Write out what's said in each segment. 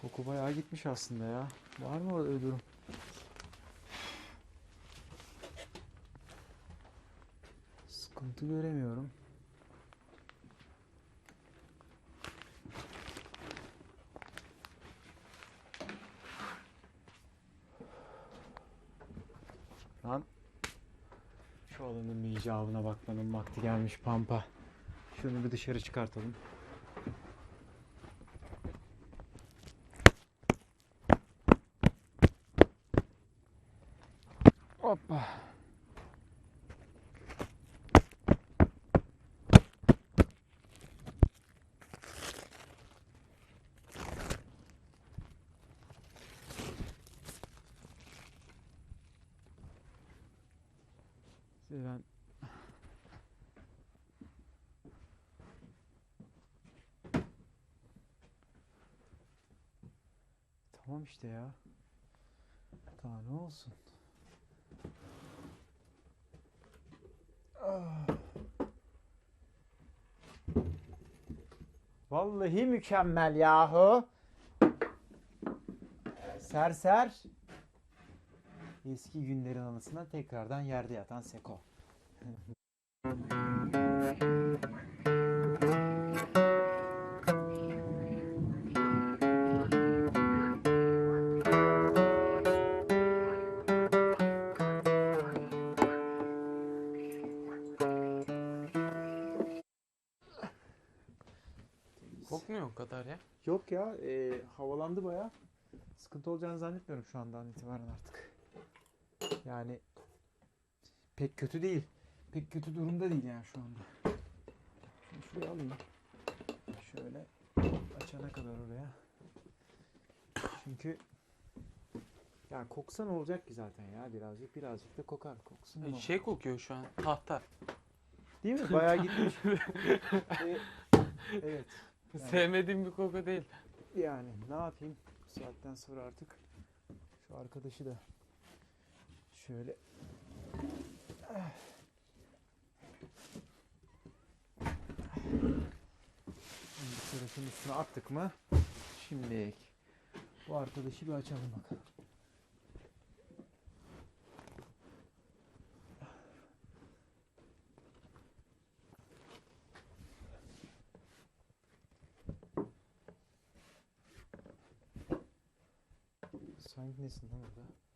Koku bayağı gitmiş aslında ya. Var mı öyle durum? Sıkıntı göremiyorum. Lan şu alanın icabına bakmanın vakti gelmiş Pampa. Şunu bir dışarı çıkartalım. Size ben Tamam işte ya. Daha ne olsun? Ah. Vallahi mükemmel yahu. Serser. Eski günlerin anısına tekrardan yerde yatan Seko. Kokmuyor o kadar ya. Yok ya, e, havalandı baya. Sıkıntı olacağını zannetmiyorum şu andan itibaren artık. Yani pek kötü değil. Pek kötü durumda değil yani şu anda. Şunu şuraya alayım. Şöyle açana kadar oraya. Çünkü ya koksa ne olacak ki zaten ya birazcık birazcık da kokar koksun. E. Şey kokuyor şu an. Tahta. Değil mi? Bayağı gitmiş. E, evet. Yani- Sevmediğim bir koku değil. Yani ne yapayım? Bu saatten sonra artık şu arkadaşı da şöyle Şimdi tarafın üstüne attık mı? Şimdi bu arkadaşı bir açalım bakalım. Sanki nesin lan burada?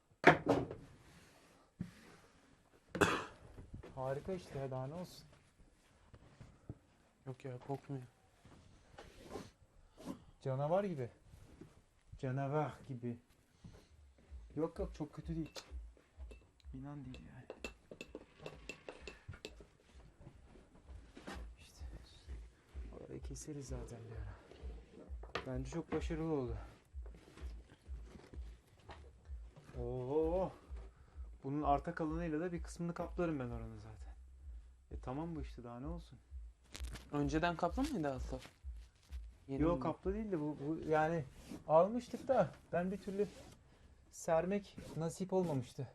Harika işte ya daha ne olsun. Yok ya kokmuyor. Canavar gibi. Canavar gibi. Yok yok çok kötü değil. İnan değil yani. İşte orayı keseriz zaten bir ara. Bence çok başarılı oldu. Oo. Bunun arta kalanıyla da bir kısmını kaplarım ben oranı zaten. E tamam bu işte daha ne olsun. Önceden kaplı mıydı asla? Yeni Yok mi? kaplı değil de bu, bu yani almıştık da ben bir türlü sermek nasip olmamıştı.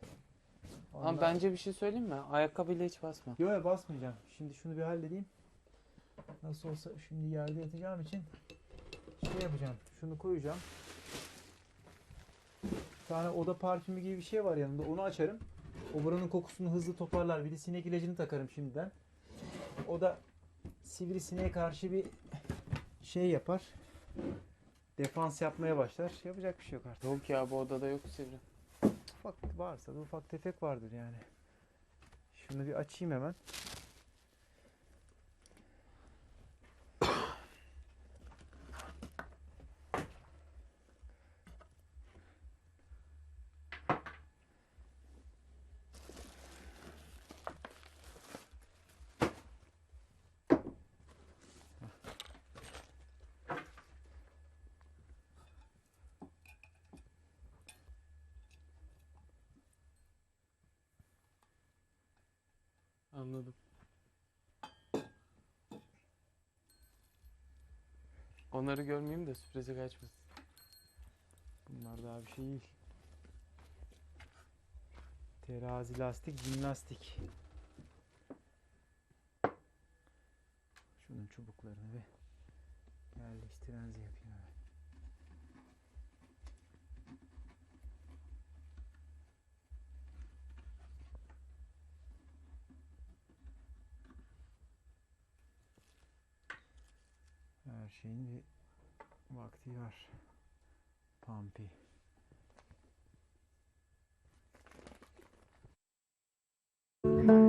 Ama Ondan- bence bir şey söyleyeyim mi? Ayakkabıyla hiç basma. Yo yo basmayacağım. Şimdi şunu bir halledeyim. Nasıl olsa şimdi yerde yatacağım için şey yapacağım. Şunu koyacağım. Bir tane oda parfümü gibi bir şey var yanında. Onu açarım. O buranın kokusunu hızlı toparlar. Bir de sinek ilacını takarım şimdiden. O da sivrisineğe karşı bir şey yapar. Defans yapmaya başlar. Yapacak bir şey yok artık. Yok ya bu odada yok sivri. Ufak varsa da ufak tefek vardır yani. Şunu bir açayım hemen. Anladım. Onları görmeyeyim de sürprize kaçmasın. Bunlar daha bir şey değil. Terazi, lastik, jimnastik. Şunun çubuklarını bir yerleştiren yapayım hemen. Her şeyin bir vakti var. Pampi. Thank